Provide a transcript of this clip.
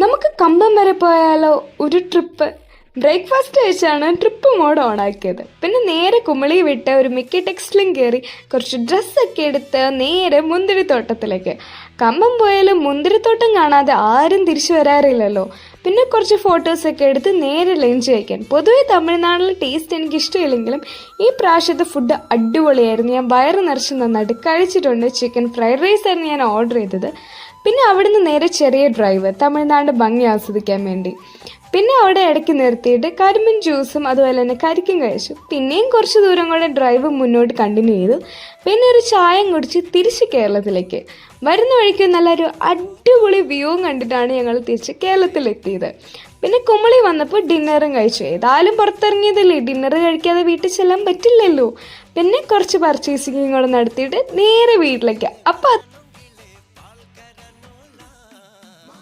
നമുക്ക് കമ്പം വരെ പോയാലോ? ഒരു ട്രിപ്പ് ബ്രേക്ക്ഫാസ്റ്റ് കഴിച്ചാണ് ട്രിപ്പ് മോഡ് ഓണാക്കിയത് പിന്നെ നേരെ കുമളി വിട്ട് ഒരു മിക്ക ടെക്സ്റ്റിലും കയറി കുറച്ച് ഡ്രസ്സൊക്കെ എടുത്ത് നേരെ മുന്തിരിത്തോട്ടത്തിലേക്ക് കമ്പം പോയാലും മുന്തിരിത്തോട്ടം കാണാതെ ആരും തിരിച്ചു വരാറില്ലല്ലോ. പിന്നെ കുറച്ച് ഫോട്ടോസൊക്കെ എടുത്ത് നേരെ ലഞ്ച് കഴിക്കാൻ. പൊതുവെ തമിഴ്നാട്ടിലെ ടേസ്റ്റ് എനിക്ക് ഇഷ്ടമില്ലെങ്കിലും ഈ പ്രാവശ്യത്തെ ഫുഡ് അടിപൊളിയായിരുന്നു. ഞാൻ വയറ് നിറച്ച് നന്നായിട്ട് കഴിച്ചിട്ടുണ്ട്. ചിക്കൻ ഫ്രൈഡ് റൈസ് ആയിരുന്നു ഞാൻ ഓർഡർ ചെയ്തത്. പിന്നെ അവിടുന്ന് നേരെ ചെറിയ ഡ്രൈവ് തമിഴ്നാട് ഭംഗി ആസ്വദിക്കാൻ വേണ്ടി. പിന്നെ അവിടെ ഇടയ്ക്ക് നിർത്തിയിട്ട് കരിമ്പിൻ ജ്യൂസും അതുപോലെ തന്നെ കരിക്കും കഴിച്ചു. പിന്നെയും കുറച്ച് ദൂരം കൂടെ ഡ്രൈവ് മുന്നോട്ട് കണ്ടിന്യൂ ചെയ്തു. പിന്നെ ഒരു ചായം കുടിച്ച് തിരിച്ച് കേരളത്തിലേക്ക്. വരുന്ന വഴിക്ക് നല്ലൊരു അടിപൊളി വ്യൂവും കണ്ടിട്ടാണ് ഞങ്ങൾ തിരിച്ച് കേരളത്തിലെത്തിയത്. പിന്നെ കുമളി വന്നപ്പോൾ ഡിന്നറും കഴിച്ചു. ഏതായാലും പുറത്തിറങ്ങിയതല്ലേ? ഡിന്നർ കഴിക്കാതെ വീട്ടിൽ ചെല്ലാൻ പറ്റില്ലല്ലോ. പിന്നെ കുറച്ച് പർച്ചേസിങ്ങും കൂടെ നടത്തിയിട്ട് നേരെ വീട്ടിലേക്ക്. അപ്പം